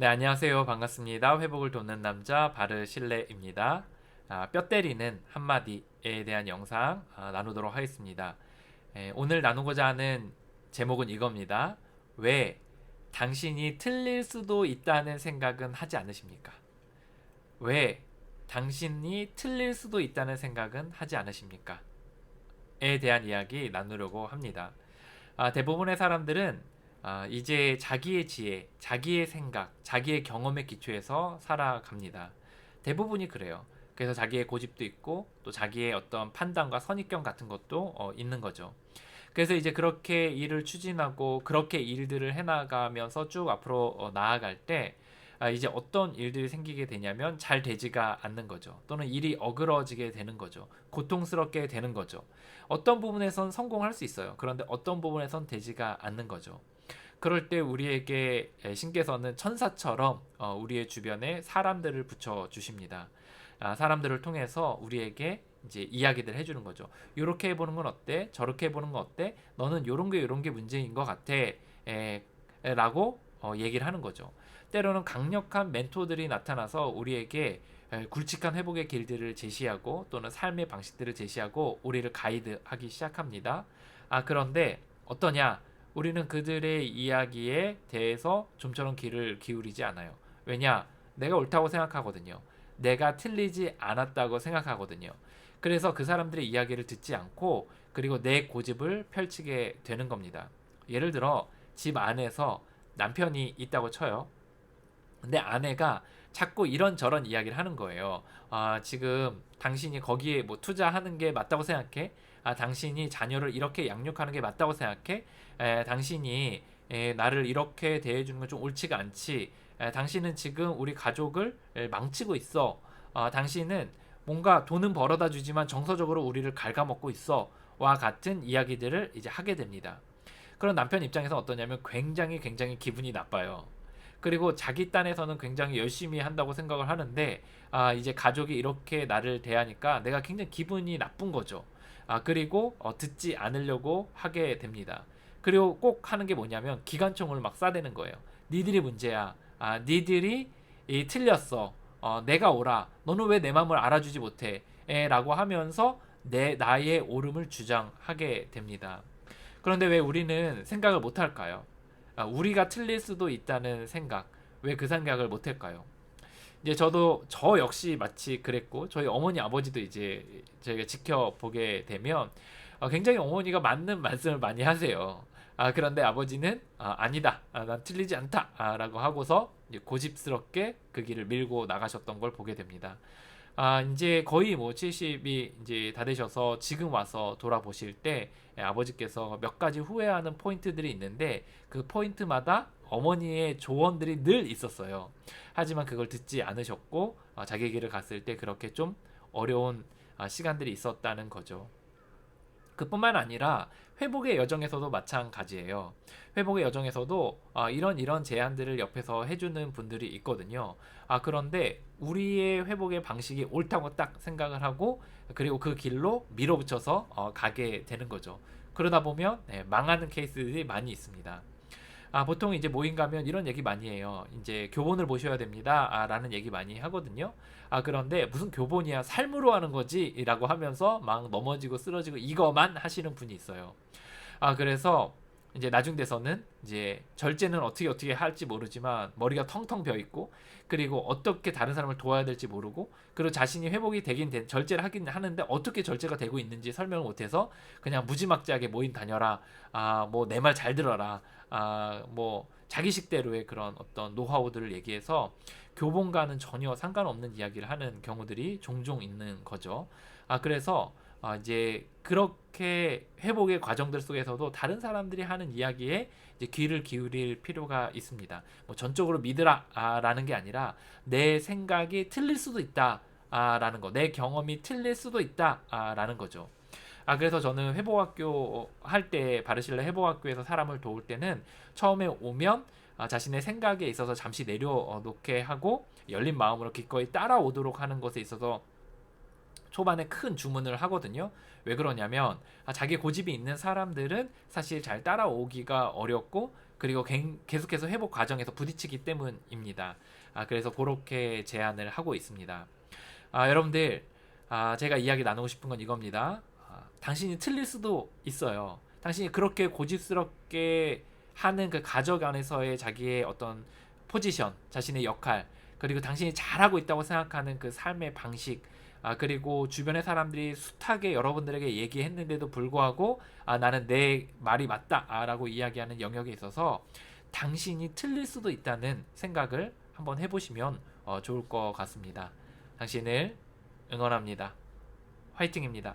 네, 안녕하세요. 반갑습니다. 회복을 돕는 남자 바르실레입니다. 아, 뼈 때리는 한마디에 대한 영상 아, 나누도록 하겠습니다. 에, 오늘 나누고자 하는 제목은 이겁니다. 왜 당신이 틀릴 수도 있다는 생각은 하지 않으십니까? 왜 당신이 틀릴 수도 있다는 생각은 하지 않으십니까? 에 대한 이야기 나누려고 합니다. 아, 대부분의 사람들은 아, 이제 자기의 지혜, 자기의 생각, 자기의 경험에 기초해서 살아갑니다. 대부분이 그래요. 그래서 자기의 고집도 있고 또 자기의 어떤 판단과 선입견 같은 것도 어, 있는 거죠. 그래서 이제 그렇게 일을 추진하고 그렇게 일들을 해나가면서 쭉 앞으로 어, 나아갈 때 아, 이제 어떤 일들이 생기게 되냐면 잘 되지가 않는 거죠. 또는 일이 어그러지게 되는 거죠. 고통스럽게 되는 거죠. 어떤 부분에선 성공할 수 있어요. 그런데 어떤 부분에선 되지가 않는 거죠. 그럴 때 우리에게 신께서는 천사처럼 어, 우리의 주변에 사람들을 붙여 주십니다. 아, 사람들을 통해서 우리에게 이제 이야기들 해주는 거죠. 이렇게 해보는 건 어때? 저렇게 해보는 건 어때? 너는 이런 게 이런 게 문제인 것 같아. 에, 라고 어, 얘기를 하는 거죠. 때로는 강력한 멘토들이 나타나서 우리에게 굵직한 회복의 길들을 제시하고 또는 삶의 방식들을 제시하고 우리를 가이드하기 시작합니다. 아 그런데 어떠냐? 우리는 그들의 이야기에 대해서 좀처럼 귀를 기울이지 않아요. 왜냐? 내가 옳다고 생각하거든요. 내가 틀리지 않았다고 생각하거든요. 그래서 그 사람들의 이야기를 듣지 않고 그리고 내 고집을 펼치게 되는 겁니다. 예를 들어 집 안에서 남편이 있다고 쳐요. 근데 아내가 자꾸 이런저런 이야기를 하는 거예요. 아, 지금 당신이 거기에 뭐 투자하는 게 맞다고 생각해? 아, 당신이 자녀를 이렇게 양육하는 게 맞다고 생각해? 에, 당신이 에, 나를 이렇게 대해주는 건 좀 옳지가 않지. 에, 당신은 지금 우리 가족을 에, 망치고 있어. 아, 당신은 뭔가 돈은 벌어다 주지만 정서적으로 우리를 갉아먹고 있어. 와 같은 이야기들을 이제 하게 됩니다. 그런 남편 입장에서 어떠냐면 굉장히 굉장히 기분이 나빠요. 그리고 자기 딴에서는 굉장히 열심히 한다고 생각을 하는데 아 이제 가족이 이렇게 나를 대하니까 내가 굉장히 기분이 나쁜 거죠. 아 그리고 어, 듣지 않으려고 하게 됩니다. 그리고 꼭 하는 게 뭐냐면 기관총을 막 쏴대는 거예요. 니들이 문제야. 아 니들이 이, 틀렸어. 어, 내가 오라. 너는 왜 내 마음을 알아주지 못해? 에, 라고 하면서 내 나의 옳음을 주장하게 됩니다. 그런데 왜 우리는 생각을 못 할까요? 아, 우리가 틀릴 수도 있다는 생각 왜 그 생각을 못 할까요? 이제 저도 저 역시 마치 그랬고 저희 어머니 아버지도 이제 저희가 지켜보게 되면 어, 굉장히 어머니가 맞는 말씀을 많이 하세요. 아 그런데 아버지는 아, 니다 아, 난 틀리지 않다라고 아, 하고서 고집스럽게 그 길을 밀고 나가셨던 걸 보게 됩니다. 아, 이제 거의 뭐 70이 이제 다 되셔서 지금 와서 돌아보실 때 예, 아버지께서 몇 가지 후회하는 포인트들이 있는데 그 포인트마다 어머니의 조언들이 늘 있었어요. 하지만 그걸 듣지 않으셨고 어, 자기 길을 갔을 때 그렇게 좀 어려운 아, 시간들이 있었다는 거죠. 그뿐만 아니라 회복의 여정에서도 마찬가지예요. 회복의 여정에서도 아, 이런 이런 제안들을 옆에서 해주는 분들이 있거든요. 아 그런데 우리의 회복의 방식이 옳다고 딱 생각을 하고 그리고 그 길로 밀어붙여서 어, 가게 되는 거죠. 그러다 보면 네, 망하는 케이스들이 많이 있습니다. 아, 보통 이제 모임 가면 이런 얘기 많이 해요. 이제 교본을 보셔야 됩니다. 아, 라는 얘기 많이 하거든요. 아, 그런데 무슨 교본이야. 삶으로 하는 거지. 라고 하면서 막 넘어지고 쓰러지고 이거만 하시는 분이 있어요. 아, 그래서 이제 나중 돼서는 이제 절제는 어떻게 어떻게 할지 모르지만 머리가 텅텅 비어 있고 그리고 어떻게 다른 사람을 도와야 될지 모르고 그리고 자신이 회복이 되긴 된 절제를 하긴 하는데 어떻게 절제가 되고 있는지 설명을 못해서 그냥 무지막지하게 모임 다녀라 아 뭐 내 말 잘 들어라 아 뭐 자기식대로의 그런 어떤 노하우들을 얘기해서 교본과는 전혀 상관없는 이야기를 하는 경우들이 종종 있는 거죠. 아 그래서 아, 이제 그렇게 회복의 과정들 속에서도 다른 사람들이 하는 이야기에 이제 귀를 기울일 필요가 있습니다. 뭐 전적으로 믿으라라는 게 아니라 내 생각이 틀릴 수도 있다라는 거, 내 경험이 틀릴 수도 있다라는 거죠. 아 그래서 저는 회복학교 할 때 바르실라 회복학교에서 사람을 도울 때는 처음에 오면 아, 자신의 생각에 있어서 잠시 내려놓게 하고 열린 마음으로 기꺼이 따라오도록 하는 것에 있어서 초반에 큰 주문을 하거든요. 왜 그러냐면 아, 자기 고집이 있는 사람들은 사실 잘 따라오기가 어렵고 그리고 갱- 계속해서 회복 과정에서 부딪히기 때문입니다. 아, 그래서 그렇게 제안을 하고 있습니다. 아, 여러분들, 아, 제가 이야기 나누고 싶은 건 이겁니다. 아, 당신이 틀릴 수도 있어요. 당신이 그렇게 고집스럽게 하는 그 가족 안에서의 자기의 어떤 포지션, 자신의 역할, 그리고 당신이 잘하고 있다고 생각하는 그 삶의 방식, 아, 그리고 주변의 사람들이 숱하게 여러분들에게 얘기했는데도 불구하고 아, 나는 내 말이 맞다 아, 라고 이야기하는 영역에 있어서 당신이 틀릴 수도 있다는 생각을 한번 해보시면 어, 좋을 것 같습니다. 당신을 응원합니다. 화이팅입니다.